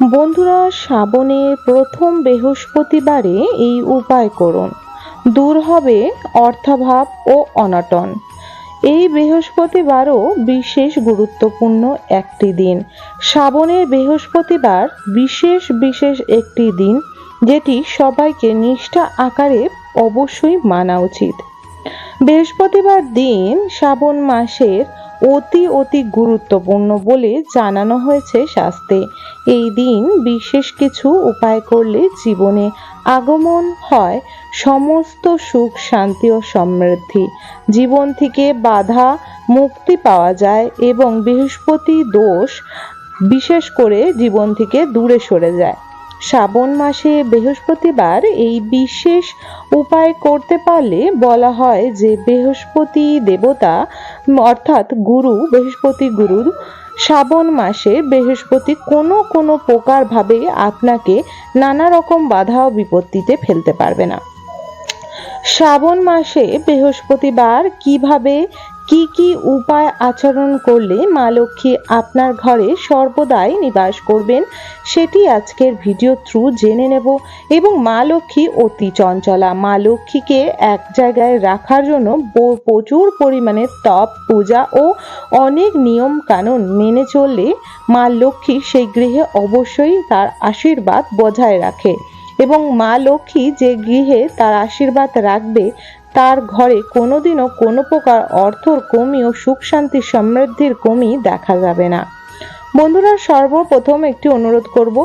বন্ধুরা, শ্রাবণের প্রথম বৃহস্পতিবারে এই উপায় করুন। দূর হবে অর্থাভাব ও অনাটন। এই বৃহস্পতিবারও বিশেষ গুরুত্বপূর্ণ একটি দিন। শ্রাবণের বৃহস্পতিবার বিশেষ বিশেষ একটি দিন, যেটি সবাইকে নিষ্ঠা আকারে অবশ্যই মানা উচিত। বৃহস্পতিবার দিন শ্রাবণ মাসের অতি অতি গুরুত্বপূর্ণ বলে জানানো হয়েছে শাস্ত্রে এই দিন বিশেষ কিছু উপায় করলে জীবনে আগমন হয়। সমস্ত সুখ, শান্তি ও সমৃদ্ধি। জীবন থেকে বাধা মুক্তি পাওয়া যায় এবং বৃহস্পতি দোষ বিশেষ করে জীবন থেকে দূরে সরে যায়। শ্রাবণ মাসে বৃহস্পতিবার এই বিশেষ উপায় করতে পারলে বলা হয় যে বৃহস্পতি দেবতা, অর্থাৎ গুরু, বৃহস্পতি গুরুর শ্রাবণ মাসে বৃহস্পতি কোনো কোনো প্রকার ভাবে আপনাকে নানা রকম বাধা ও বিপত্তিতে ফেলতে পারবে না। শ্রাবণ মাসে বৃহস্পতিবার কীভাবে কি কি উপায় আচরণ করলে মা লক্ষ্মী আপনার ঘরে সর্বদাই নিবাস করবেন সেটি আজকের ভিডিও থ্রু জেনে নেব এবং মা লক্ষ্মী অতি চঞ্চলা। মা লক্ষ্মীকে এক জায়গায় রাখার জন্য প্রচুর পরিমাণে তপ, পূজা ও অনেক নিয়ম কানুন মেনে চললে মা লক্ষ্মী সেই গৃহে অবশ্যই তার আশীর্বাদ বজায় রাখে এবং মা লক্ষ্মী যে গৃহে তার আশীর্বাদ রাখবে তার ঘরে কোনোদিনও কোনো প্রকার অর্থর কমি ও সুখ শান্তি সমৃদ্ধির কমি দেখা যাবে না। বন্ধুরা, সর্বপ্রথম একটি অনুরোধ করব,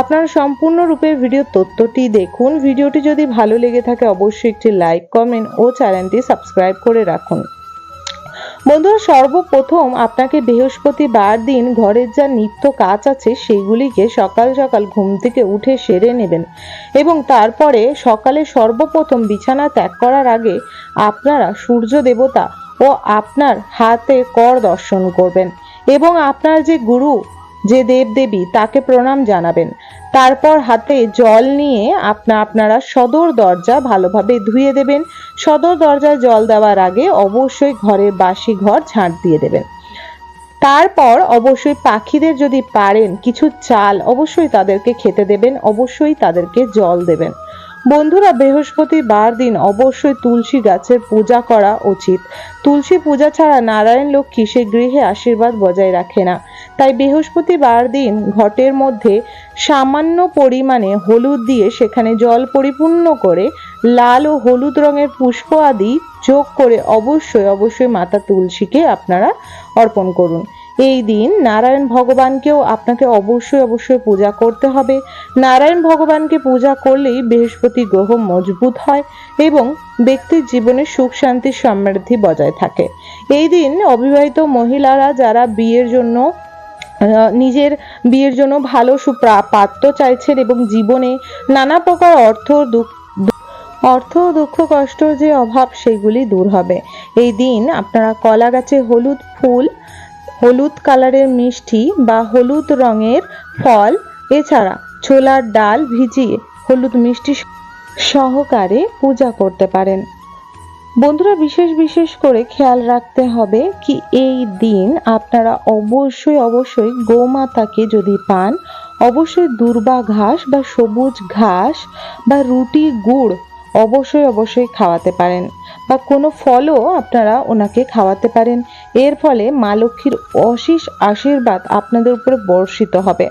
আপনারা সম্পূর্ণরূপে ভিডিও তথ্যটি দেখুন। ভিডিওটি যদি ভালো লেগে থাকে, অবশ্যই একটি লাইক কমেন্ট ও চ্যানেলটি সাবস্ক্রাইব করে রাখুন। বন্ধুরা, সর্বপ্রথম আপনাকে বৃহস্পতিবার দিন ঘরের যা নিত্য কাজ আছে সেগুলিকে সকাল সকাল ঘুম থেকে উঠে সেরে নেবেন এবং তারপরে সকালে সর্বপ্রথম বিছানা ত্যাগ করার আগে আপনারা সূর্য দেবতা ও আপনার হাতে কর দর্শন করবেন এবং আপনার যে গুরু, যে দেবদেবী, তাকে প্রণাম জানাবেন। তারপর হাতে জল নিয়ে আপনা, আপনারা সদর দরজা ভালোভাবে ধুয়ে দেবেন। সদর দরজায় জল দেওয়ার আগে অবশ্যই ঘরের বাসি ঘর ঝাঁট দিয়ে দেবেন। তারপর অবশ্যই পাখিদের যদি পারেন কিছু চাল, অবশ্যই তাদেরকে খেতে দেবেন, অবশ্যই তাদেরকে জল দেবেন। বন্ধুরা, বৃহস্পতিবার দিন অবশ্যই তুলসী গাছের পূজা করা উচিত। তুলসী পূজা ছাড়া নারায়ণ লক্ষ্মী সে গৃহে আশীর্বাদ বজায় রাখে না। তাই বৃহস্পতিবার দিন ঘটের মধ্যে সামান্য পরিমাণে হলুদ দিয়ে সেখানে জল পরিপূর্ণ করে লাল ও হলুদ রঙের পুষ্প আদি যোগ করে অবশ্যই অবশ্যই মাতা তুলসীকে আপনারা অর্পণ করুন। এই দিন নারায়ণ ভগবানকেও আপনাকে অবশ্যই অবশ্যই পূজা করতে হবে। নারায়ণ ভগবানকে পূজা করলেই বৃহস্পতি গ্রহ মজবুত হয় এবং ব্যক্তির জীবনে সুখ, শান্তি, সমৃদ্ধি বজায় থাকে। এই দিন অবিবাহিত মহিলারা যারা বিয়ের জন্য নিজের বিয়ের জন্য ভালো সুপ্রা পাত্র চাইছেন এবং জীবনে নানা প্রকার অর্থ দুঃখ অর্থ দুঃখ, কষ্ট যে অভাব, সেগুলি দূর হবে। এই দিন আপনারা কলা গাছে হলুদ ফুল হলুদ কালারের মিষ্টি বা হলুদ রঙের ফল, এছাড়া ছোলার ডাল ভিজিয়ে হলুদ মিষ্টি সহকারে পূজা করতে পারেন। বন্ধুরা, বিশেষ বিশেষ করে খেয়াল রাখতে হবে কি এই দিন আপনারা অবশ্যই অবশ্যই গোমাতাকে যদি পান, অবশ্যই দুর্বা ঘাস বা সবুজ ঘাস বা রুটি গুড় অবশ্যই অবশ্যই খাওয়াতে পারেন বা কোনো ফলও আপনারা ওনাকে খাওয়াতে পারেন। এর ফলে মা লক্ষ্মীর অশেষ আশীর্বাদ আপনাদের উপরে বর্ষিত হবে।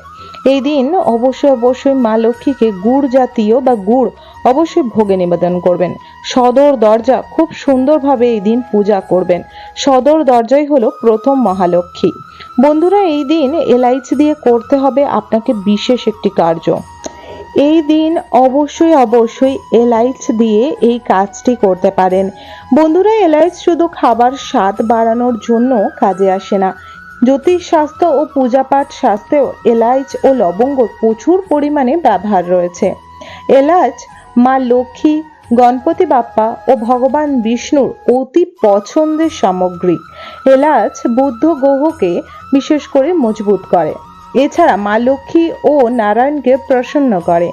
এই দিন অবশ্যই অবশ্যই মা লক্ষ্মীকে গুড় জাতীয় বা গুড় অবশ্যই ভোগে নিবেদন করবেন। সদর দরজা খুব সুন্দরভাবে এই দিন পূজা করবেন। সদর দরজাই হলো প্রথম মহালক্ষ্মী। বন্ধুরা, এই দিন এলআইচি দিয়ে করতে হবে আপনাকে বিশেষ একটি কার্য। এই দিন অবশ্যই অবশ্যই এলাইচ দিয়ে এই কাজটি করতে পারেন। বন্ধুরা, এলাইচ শুধু খাবার স্বাদ বাড়ানোর জন্য কাজে আসে না। জ্যোতিষ শাস্ত্র ও পূজাপাঠ শাস্ত্রেও এলাইচ ও লবঙ্গ প্রচুর পরিমাণে ব্যবহার রয়েছে। এলাচ মা লক্ষ্মী, গণপতি বাপ্পা ও ভগবান বিষ্ণুর অতি পছন্দের সামগ্রী। এলাচ বুদ্ধ গ্রহকে বিশেষ করে মজবুত করে। এছাড়া মা লক্ষ্মী ও নারায়ণকে প্রসন্ন করে।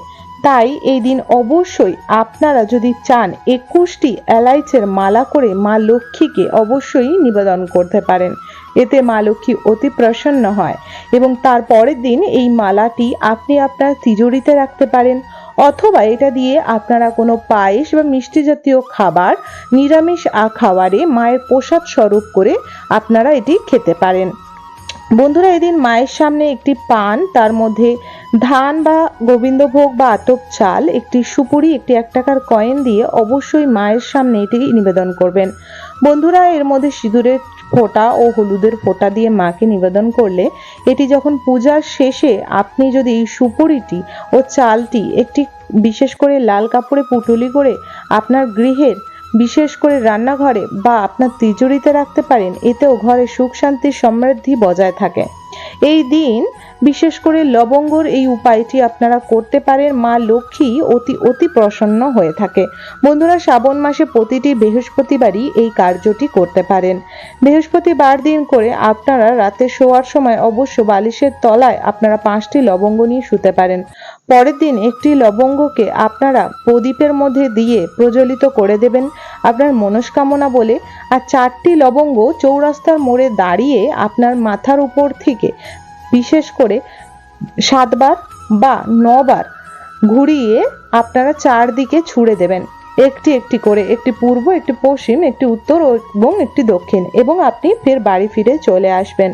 তাই এই দিন অবশ্যই আপনারা যদি চান একুশটি এলাইচের মালা করে মা লক্ষ্মীকে অবশ্যই নিবেদন করতে পারেন। এতে মা লক্ষ্মী অতি প্রসন্ন হয় এবং তার পরের দিন এই মালাটি আপনি আপনার তিজোরিতে রাখতে পারেন অথবা এটা দিয়ে আপনারা কোনো পায়েস বা মিষ্টি জাতীয় খাবার নিরামিষ খাবারে মায়ের প্রসাদ স্বরূপ করে আপনারা এটি খেতে পারেন। বন্ধুরা, এদিন মায়ের সামনে একটি পান, তার মধ্যে ধান বা গোবিন্দভোগ বা আতপ চাল, একটি সুপুরি, একটি এক টাকার কয়েন দিয়ে অবশ্যই মায়ের সামনে এটি নিবেদন করবেন। বন্ধুরা, এর মধ্যে সিঁদুরের ফোঁটা ও হলুদের ফোঁটা দিয়ে মাকে নিবেদন করলে এটি যখন পূজার শেষে আপনি যদি এই সুপুরিটি ও চালটি একটি বিশেষ করে লাল কাপড়ে পুটুলি করে আপনার গৃহের বিশেষ করে রান্নাঘরে বা আপনার তিজুরিতে রাখতে পারেন, এতেও ঘরে সুখ শান্তি, সমৃদ্ধি বজায় থাকে। এই দিন বিশেষ করে লবঙ্গর এই উপায়টি আপনারা করতে পারেন, মা লক্ষ্মী অতি অতি প্রসন্ন হয়ে থাকে। বন্ধুরা, শ্রাবণ মাসে প্রতিটি বৃহস্পতিবারই এই কার্যটি করতে পারেন। বৃহস্পতিবার দিন করে আপনারা রাতে শোয়ার সময় অবশ্য বালিশের তলায় আপনারা পাঁচটি লবঙ্গ নিয়ে শুতে পারেন। পরের দিন একটি লবঙ্গকে আপনারা প্রদীপের মধ্যে দিয়ে প্রজ্বলিত করে দেবেন আপনার মনস্কামনা বলে, আর চারটি লবঙ্গ চৌরাস্তার মোড়ে দাঁড়িয়ে আপনার মাথার উপর থেকে বিশেষ করে সাতবার বা নবার ঘুরিয়ে আপনারা চারদিকে ছুঁড়ে দেবেন। একটি একটি করে, একটি পূর্ব, একটি পশ্চিম, একটি উত্তর এবং একটি দক্ষিণ এবং আপনি ফের বাড়ি ফিরে চলে আসবেন।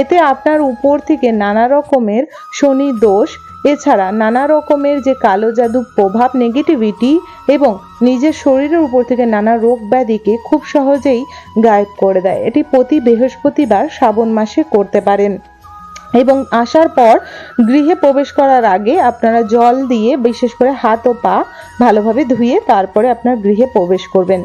এতে আপনার উপর থেকে নানা রকমের শনি দোষ এছাড়া নানা রকমের যে কালো জাদু প্রভাব নেগেটিভিটি এবং নিজের শরীরের উপর থেকে নানা রোগ ব্যাধিকে খুব সহজেই গায়েব করে দেয়। এটি প্রতি বৃহস্পতিবার শ্রাবণ মাসে করতে পারেন। এবং আসার পর গৃহে প্রবেশ করার আগে আপনারা জল দিয়ে বিশেষ করে হাত ও পা ভালোভাবে ধুয়ে তারপরে আপনার গৃহে প্রবেশ করবেন।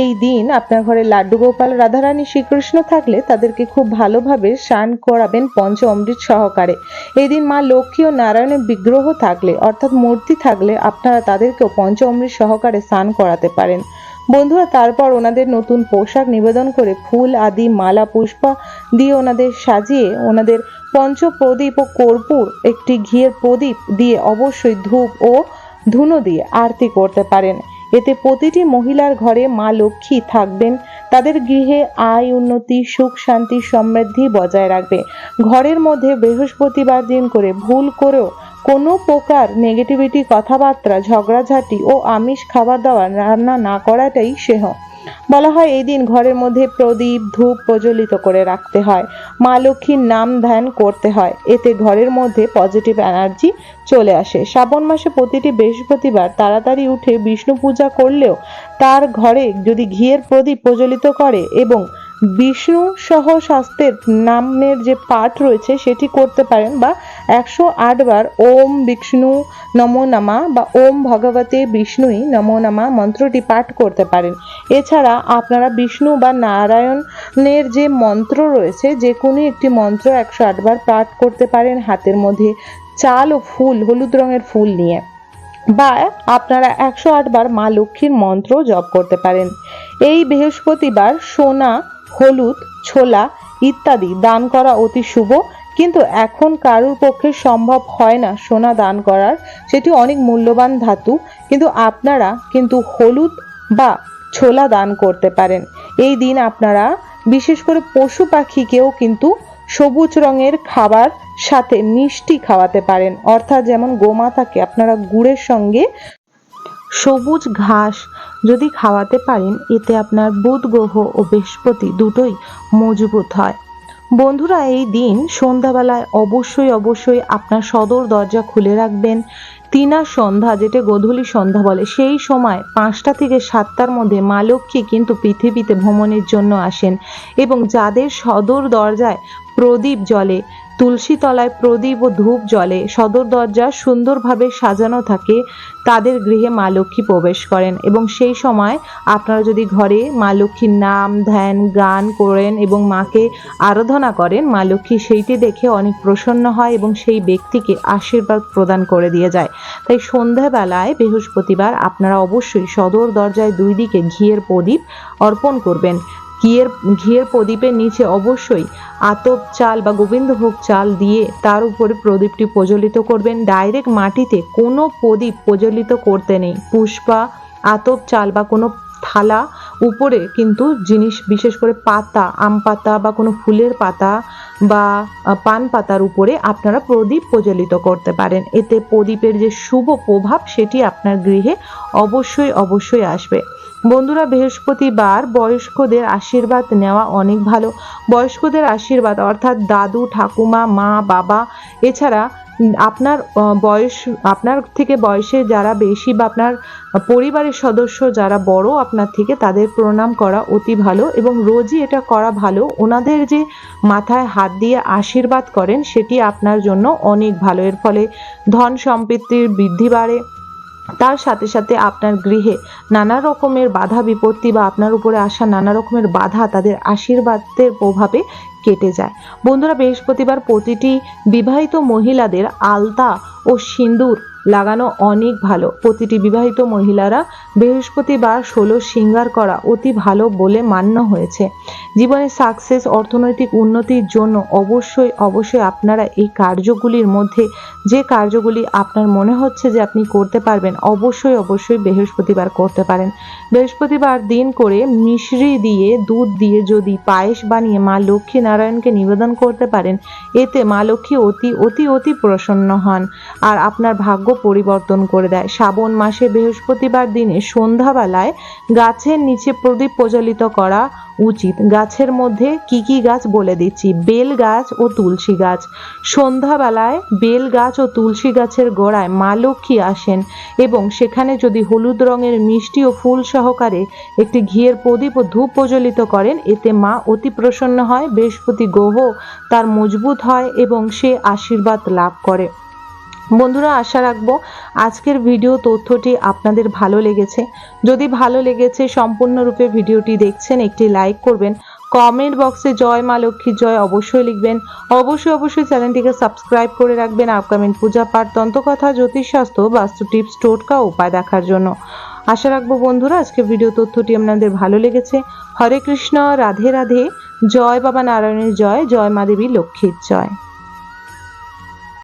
এই দিন আপনার ঘরে লাড্ডু গোপাল, রাধারানী শ্রীকৃষ্ণ থাকলে তাদেরকে খুব ভালোভাবে স্নান করাবেন পঞ্চ অমৃত সহকারে। এই দিন মা লক্ষ্মী ও নারায়ণের বিগ্রহ থাকলে, অর্থাৎ মূর্তি থাকলে আপনারা তাদেরকেও পঞ্চ অমৃত সহকারে স্নান করাতে পারেন। বন্ধুরা, তারপর ওনাদের নতুন পোশাক নিবেদন করে ফুল, আদি, মালা, পুষ্পা দিয়ে ওনাদের সাজিয়ে ওনাদের পঞ্চ প্রদীপ ও কর্পূর, একটি ঘিয়ের প্রদীপ দিয়ে অবশ্যই ধূপ ও ধুনো দিয়ে আরতি করতে পারেন। এতে প্রতিটি মহিলার ঘরে মা লক্ষ্মী থাকবেন। তাদের গৃহে আয়, উন্নতি, সুখ, শান্তি, সমৃদ্ধি বজায় রাখবে। ঘরের মধ্যে বৃহস্পতিবার দিন করে ভুল করেও কোনো প্রকার নেগেটিভিটি কথাবার্তা, ঝগড়াঝাটি ও আমিষ খাবার দাবার রান্না না করাটাই সেহ। বলা হয় এই দিন ঘরের মধ্যে প্রদীপ, ধূপ প্রজ্বলিত করে রাখতে হয়। মা লক্ষ্মীর নাম ধ্যান করতে হয়। এতে ঘরের মধ্যে পজিটিভ এনার্জি চলে আসে। শ্রাবণ মাসে প্রতিটি বৃহস্পতিবার তাড়াতাড়ি উঠে বিষ্ণু পূজা করলেও তার ঘরে যদি ঘিয়ের প্রদীপ প্রজ্বলিত করে এবং বিষ্ণু সহ শাস্ত্রের নামের যে পাঠ রয়েছে সেটি করতে পারেন বা একশো আটবার ওম বিষ্ণু নমো নামা বা ওম ভগবতে বিষ্ণুই নমো নামা মন্ত্রটি পাঠ করতে পারেন। এছাড়া আপনারা বিষ্ণু বা নারায়ণের যে মন্ত্র রয়েছে, যে কোনো একটি মন্ত্র একশো আটবার পাঠ করতে পারেন হাতের মধ্যে চাল ও ফুল, হলুদ রঙের ফুল নিয়ে। বা আপনারা একশো আটবার মা লক্ষ্মীর মন্ত্র জপ করতে পারেন। এই বৃহস্পতিবার সোনা, হলুদ, ছোলা ইত্যাদি দান করা অতি শুভ কিন্তু এখন কারুর পক্ষে সম্ভব হয় না সোনা দান করার। সেটি অনেক মূল্যবান ধাতু, কিন্তু আপনারা কিন্তু হলুদ বা ছোলা দান করতে পারেন। এই দিন আপনারা, বিশেষ করে পশু পাখিকেও কিন্তু সবুজ রঙের খাবার সাথে মিষ্টি খাওয়াতে পারেন। অর্থাৎ যেমন গোমাতাকে আপনারা গুড়ের সঙ্গে সবুজ ঘাস যদি খাওয়াতে পারেন, এতে আপনার বুধ, গ্রহ ও বৃহস্পতি দুটোই মজবুত হয়। বন্ধুরা, এই দিন সন্ধ্যাবেলায় অবশ্যই অবশ্যই আপনার সদর দরজা খুলে রাখবেন। তিনা সন্ধ্যা, যেটা গোধূলি সন্ধ্যা বলে, সেই সময় পাঁচটা থেকে সাতটার মধ্যে মা লক্ষ্মী কিন্তু পৃথিবীতে ভ্রমণের জন্য আসেন এবং যাদের সদর দরজায় প্রদীপ জ্বলে তুলসী তলায় প্রদীপ ও ধূপ জলে সদর দরজা সুন্দরভাবে সাজানো থাকে, তাদের গৃহে মা লক্ষ্মী প্রবেশ করেন এবং সেই সময় আপনারা যদি ঘরে মা লক্ষ্মীর নাম, ধ্যান, গান করেন এবং মাকে আরাধনা করেন, মা লক্ষ্মী সেইটি দেখে অনেক প্রসন্ন হয় এবং সেই ব্যক্তিকে আশীর্বাদ প্রদান করে দিয়ে যায়। তাই সন্ধ্যাবেলায় বৃহস্পতিবার আপনারা অবশ্যই সদর দরজায় দুই দিকে ঘিয়ের প্রদীপ অর্পণ করবেন। ঘিয়ের ঘিয়ের প্রদীপের নিচে অবশ্যই আতপ চাল বা গোবিন্দভোগ চাল দিয়ে তার উপরে প্রদীপটি প্রজ্বলিত করবেন। ডাইরেক্ট মাটিতে কোনো প্রদীপ প্রজ্বলিত করতে নেই। পুষ্পা, আতপ চাল বা কোনো থালা উপরে কিন্তু জিনিস, বিশেষ করে পাতা, আম পাতা বা কোনো ফুলের পাতা বা পান পাতার উপরে আপনারা প্রদীপ প্রজ্বলিত করতে পারেন। এতে প্রদীপের যে শুভ প্রভাব সেটি আপনার গৃহে অবশ্যই অবশ্যই আসবে। বন্ধুরা, বৃহস্পতিবার বয়স্কদের আশীর্বাদ নেওয়া অনেক ভালো। বয়স্কদের আশীর্বাদ, অর্থাৎ দাদু, ঠাকুমা, মা, বাবা, এছাড়া আপনার বয়স, আপনার থেকে বয়সে যারা বেশি বা আপনার পরিবারের সদস্য যারা বড়, আপনার থেকে তাদের প্রণাম করা অতি ভালো এবং রোজই এটা করা ভালো। ওনাদের যে মাথায় হাত দিয়ে আশীর্বাদ করেন, সেটি আপনার জন্য অনেক ভালো। এর ফলে ধন সম্পত্তির বৃদ্ধি বাড়ে। তার সাথে সাথে আপনার গৃহে নানা রকমের বাধা বিপত্তি বা আপনার উপরে আসা নানা রকমের বাধা তাদের আশীর্বাদের প্রভাবে কেটে যায়। বন্ধুরা, বৃহস্পতিবার প্রতিটি বিবাহিত মহিলাদের আলতা ও সিঁদুর লাগানো অনেক ভালো। প্রতিটি বিবাহিত মহিলারা বৃহস্পতিবার ষোলো সিঙ্গার করা অতি ভালো বলে মান্য হয়েছে। জীবনে সাকসেস, অর্থনৈতিক উন্নতির জন্য অবশ্যই অবশ্যই আপনারা এই কার্যগুলির মধ্যে যে কার্যগুলি আপনার মনে হচ্ছে যে আপনি করতে পারবেন, অবশ্যই অবশ্যই বৃহস্পতিবার করতে পারেন। বৃহস্পতিবার দিন করে মিশ্রি দিয়ে দুধ দিয়ে যদি পায়েস বানিয়ে মা লক্ষ্মী নারায়ণকে নিবেদন করতে পারেন, এতে মা লক্ষ্মী অতি অতি অতি প্রসন্ন হন। আর আপনার ভাগ্য পরিবর্তন করে দেয়। শ্রাবণ মাসে বৃহস্পতিবার দিনে সন্ধ্যাবেলায় গাছের নিচে প্রদীপ প্রজ্বলিত করা উচিত। গাছের মধ্যে কি কি গাছ বলে দিচ্ছি? বেল গাছ ও তুলসী গাছ। সন্ধ্যাবেলায় বেল গাছ ও তুলসী গাছের গোড়ায় মা লক্ষ্মী আসেন এবং সেখানে যদি হলুদ রঙের মিষ্টি ও ফুল সহকারে একটি ঘিয়ের প্রদীপ ও ধূপ প্রজ্বলিত করেন, এতে মা অতি প্রসন্ন হয়, বৃহস্পতি গ্রহ তার মজবুত হয় এবং সে আশীর্বাদ লাভ করে। বন্ধুরা, আশা রাখব আজকের ভিডিও তথ্যটি আপনাদের ভালো লেগেছে। যদি ভালো লেগেছে, সম্পূর্ণরূপে ভিডিওটি দেখছেন, একটি লাইক করবেন। কমেন্ট বক্সে জয় মা লক্ষ্মী জয় অবশ্যই লিখবেন। অবশ্যই অবশ্যই চ্যানেলটিকে সাবস্ক্রাইব করে রাখবেন আপকামিং পূজা পাঠ, তন্ত্রকথা, জ্যোতিষশাস্ত্র বাস্তু টিপস, টোটকা উপায় দেখার জন্য। আশা রাখব বন্ধুরা আজকে ভিডিও তথ্যটি আপনাদের ভালো লেগেছে। হরে কৃষ্ণ, রাধে রাধে, জয় বাবা নারায়ণের জয় জয় মা দেবী লক্ষ্মীর জয়।